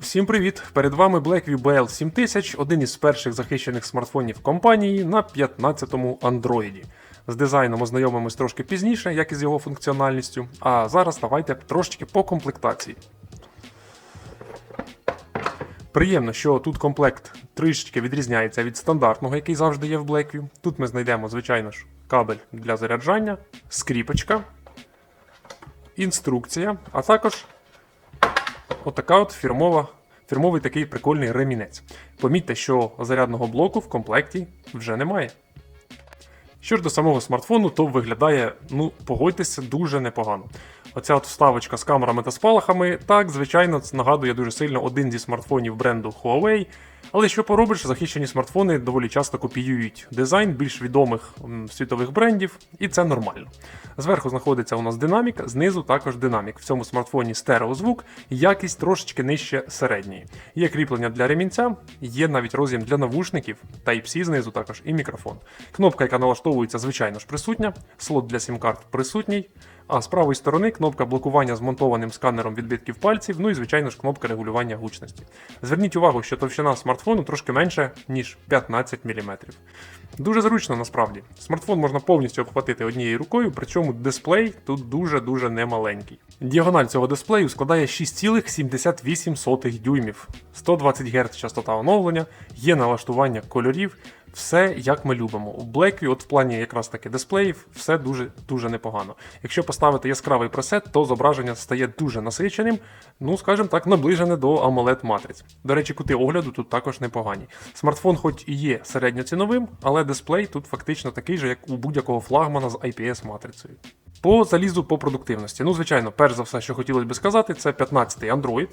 Всім привіт! Перед вами Blackview BL 7000, один із перших захищених смартфонів компанії на 15-му Android. З дизайном ознайомимось трошки пізніше, як і з його функціональністю. А зараз давайте трошечки по комплектації. Приємно, що тут комплект трішечки відрізняється від стандартного, який завжди є в Blackview. Тут ми знайдемо, звичайно ж, кабель для заряджання, скріпочка, інструкція, а також Отака от фірмова, фірмовий такий прикольний ремінець. Помітьте, що зарядного блоку в комплекті вже немає. Що ж до самого смартфону, то виглядає, ну, погодьтеся, дуже непогано. Оця от вставочка з камерами та спалахами, так, звичайно, нагадує дуже сильно один зі смартфонів бренду Huawei. Але що поробиш, захищені смартфони доволі часто копіюють дизайн більш відомих світових брендів, і це нормально. Зверху знаходиться у нас динамік, знизу також динамік. В цьому смартфоні стереозвук, якість трошечки нижче середньої. Є кріплення для ремінця, є навіть роз'єм для навушників, Type-C знизу також і мікрофон. Кнопка, яка налаштовується, звичайно ж, присутня, слот для сім-карт присутній. А з правої сторони кнопка блокування з монтованим сканером відбитків пальців, ну і звичайно ж кнопка регулювання гучності. Зверніть увагу, що товщина смартфону трошки менше, ніж 15 мм. Дуже зручно насправді. Смартфон можна повністю обхватити однією рукою, причому дисплей тут дуже-дуже немаленький. Діагональ цього дисплею складає 6,78 дюймів, 120 Гц частота оновлення, є налаштування кольорів, все як ми любимо. У Blackview, от в плані якраз таки дисплеїв, все дуже дуже непогано. Якщо поставити яскравий пресет, то зображення стає дуже насиченим, ну скажімо так, наближене до AMOLED матриць. До речі, кути огляду тут також непогані. Смартфон, хоч і є середньоціновим, але дисплей тут фактично такий же, як у будь-якого флагмана з IPS-матрицею. По залізу по продуктивності. Ну, звичайно, перш за все, що хотілося би сказати, це 15-й Android.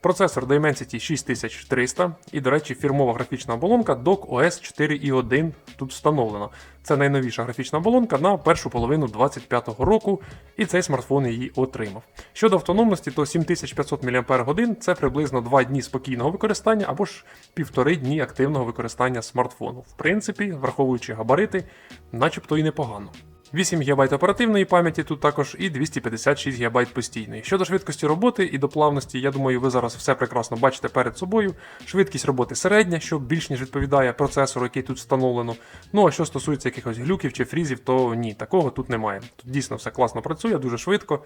Процесор Dimensity 6300 і, до речі, фірмова графічна оболонка Dock OS 4.1 тут встановлена. Це найновіша графічна оболонка на першу половину 2025 року, і цей смартфон її отримав. Щодо автономності, то 7500 мАч це приблизно 2 дні спокійного використання або ж півтори дні активного використання смартфону. В принципі, враховуючи габарити, начебто і непогано. 8 ГБ оперативної пам'яті тут також і 256 ГБ постійної. Щодо швидкості роботи і до плавності, я думаю, ви зараз все прекрасно бачите перед собою. Швидкість роботи середня, що більш ніж відповідає процесору, який тут встановлено. Ну а що стосується якихось глюків чи фрізів, то ні, такого тут немає. Тут дійсно все класно працює, дуже швидко,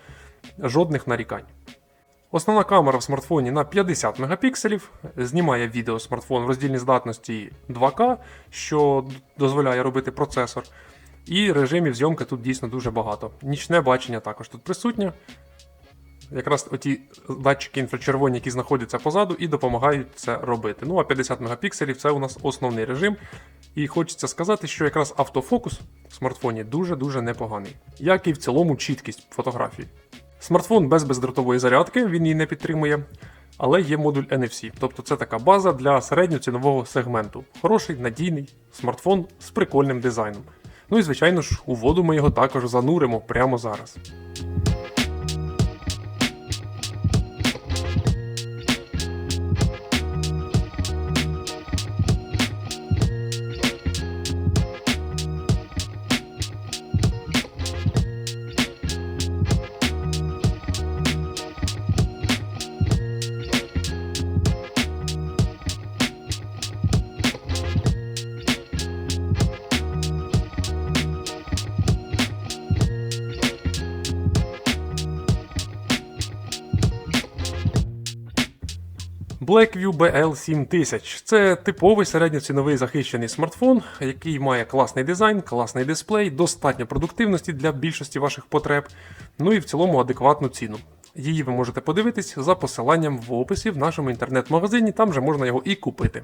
жодних нарікань. Основна камера в смартфоні на 50 мегапікселів, знімає відео смартфон в роздільній здатності 2К, що дозволяє робити процесор. І режимів зйомки тут дійсно дуже багато. Нічне бачення також тут присутнє. Якраз оті датчики інфрачервоні, які знаходяться позаду, і допомагають це робити. Ну а 50 мегапікселів це у нас основний режим. І хочеться сказати, що якраз автофокус в смартфоні дуже-дуже непоганий, як і в цілому чіткість фотографії. Смартфон без бездротової зарядки, він її не підтримує, але є модуль NFC, тобто це така база для середньоцінового сегменту. Хороший, надійний смартфон з прикольним дизайном. Ну і звичайно ж, у воду ми його також зануримо прямо зараз. Blackview BL7000 це типовий середньоціновий захищений смартфон, який має класний дизайн, класний дисплей, достатньо продуктивності для більшості ваших потреб, ну і в цілому адекватну ціну. Її ви можете подивитись за посиланням в описі в нашому інтернет-магазині, там же можна його і купити.